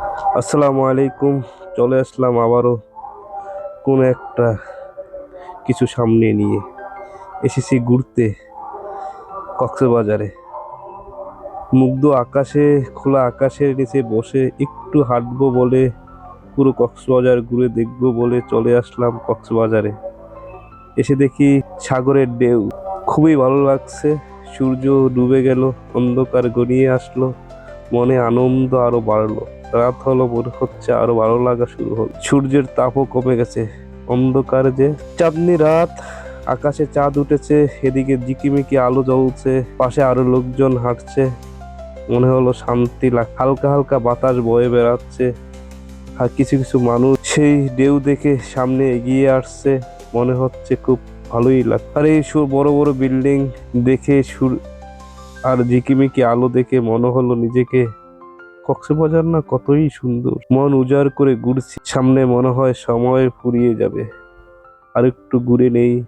আসসালামু আলাইকুম, চলে আসলাম আবারও কোন একটা কিছু সামনে নিয়ে। এসেছি ঘুরতে, কক্সবাজারে। মুগ্ধ আকাশে, খোলা আকাশের নিচে বসে একটু হাঁটবো বলে, পুরো কক্সবাজার ঘুরে দেখব বলে চলে আসলাম কক্সবাজারে। এসে দেখি সাগরের ঢেউ। খুবই ভালো লাগছে, সূর্য ডুবে গেল, অন্ধকার গনিয়ে আসলো, মনে আনন্দ আরও বাড়লো। রাত হলো মনে হচ্ছে আরও ভালো লাগা শুরু হলো। সূর্যের তাপও কমে গেছে। অন্ধকার যে চাঁদনি রাত, আকাশে চাঁদ উঠেছে, এদিকে জিকিমিকি আলো জ্বলছে, পাশে আরও লোকজন হাঁটছে। মনে হলো শান্তি হালকা হালকা বাতাস বয়ে বেড়াচ্ছে। আর কিছু কিছু মানুষ সেই ঢেউ দেখে সামনে এগিয়ে আসছে। মনে হচ্ছে খুব ভালোই লাগ, আর এই বড় বড় বিল্ডিং দেখে সুর, আর ঝিকিমিকি আলো দেখে মনে হলো নিজেকে কক্সবাজার না কতই সুন্দর। মন উজাড় করে ঘুরছি, সামনে মনে হয় সময় ফুরিয়ে যাবে। আর একটু ঘুরে নেই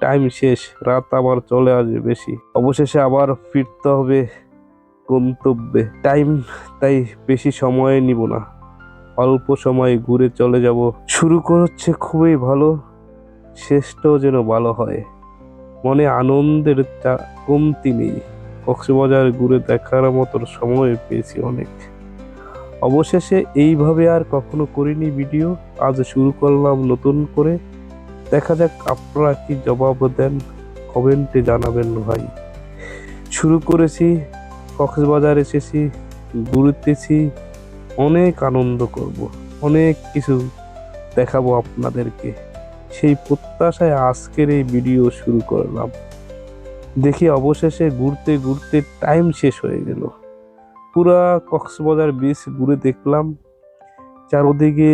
টাইম শেষ, রাত আবার চলে আসবে বেশি। অবশেষে আবার ফিরতে হবে গন্তব্যে। টাইম তাই বেশি সময় নিব না। অল্প সময় ঘুরে চলে যাব। শুরু করছে খুবই ভালো, শেষটাও যেন ভালো হয়। মনে আনন্দের কমতি নেই। কক্সবাজার ঘুরে দেখার মতো সময় পেয়েছি অনেক। অবশেষে এইভাবে আর কখনো করিনি ভিডিও। আজ শুরু করলাম নতুন করে। দেখা যাক আপনারা কি জবাব দেন, কমেন্টে জানাবেন ভাই। শুরু করেছি, কক্সবাজার এসেছি, ঘুরতেছি, অনেক আনন্দ করব, অনেক কিছু দেখাবো আপনাদেরকে। সেই প্রত্যাশায় আজকের এই ভিডিও শুরু করলাম। দেখি অবশেষে ঘুরতে ঘুরতে টাইম শেষ হয়ে গেল। পুরা কক্সবাজার বিচ ঘুরে দেখলাম, চারদিকে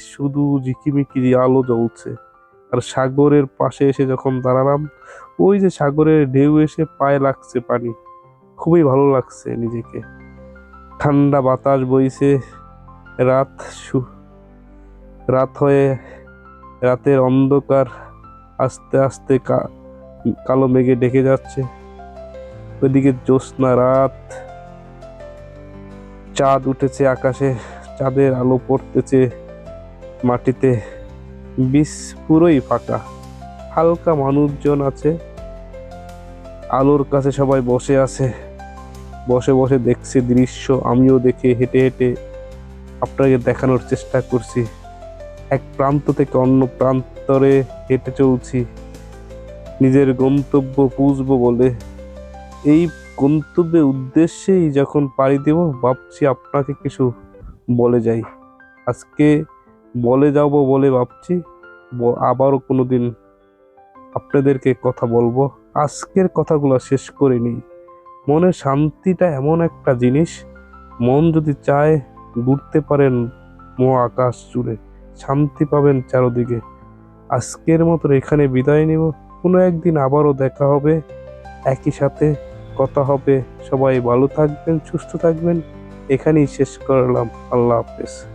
শুধু ঝিকিমিকি আলো জ্বলছে। আর সাগরের পাশে এসে যখন দাঁড়ালাম, ওই যে সাগরের ঢেউ এসে পায়ে লাগছে পানি। খুবই ভালো লাগছে নিজেকে। ঠান্ডা বাতাস বইছে, রাত রাত হয়ে, রাতের অন্ধকার আস্তে আস্তে কা- কালো মেঘে ডেকে যাচ্ছে। ওইদিকে জ্যোৎস্না রাত। চাঁদ উঠেছে আকাশে, চাঁদের আলো পড়তেছে মাটিতে। বিষ পুরোই ফাঁকা, হালকা মানুষজন আছে। আলোর কাছে সবাই বসে আছে। বসে বসে দেখছে দৃশ্য, আমিও দেখে হেঁটে হেঁটে আপনাকে দেখানোর চেষ্টা করছি। এক প্রান্ত থেকে অন্য প্রান্তরে হেঁটে চলছি। নিজের গন্তব্য পুষবো বলে। এই গন্তব্যের উদ্দেশ্যেই যখন পাড়ি দেব, ভাবছি আপনাকে কিছু বলে যাই। আজকে বলে যাব বলে ভাবছি আবারও কোনো দিন আপনাদেরকে কথা বলব। আজকের কথাগুলো শেষ করে নিই। মনের শান্তিটা এমন একটা জিনিস, মন যদি চায় ঘুরতে পারেন মহাকাশ জুড়ে, শান্তি পাবেন চারদিকে। আজকের মতো এখানে বিদায় নেব। কোনো একদিন আবারও দেখা হবে। একই সাথে কথা হবে। সবাই ভালো থাকবেন, সুস্থ থাকবেন। এখানেই শেষ করলাম। আল্লাহ হাফেজ।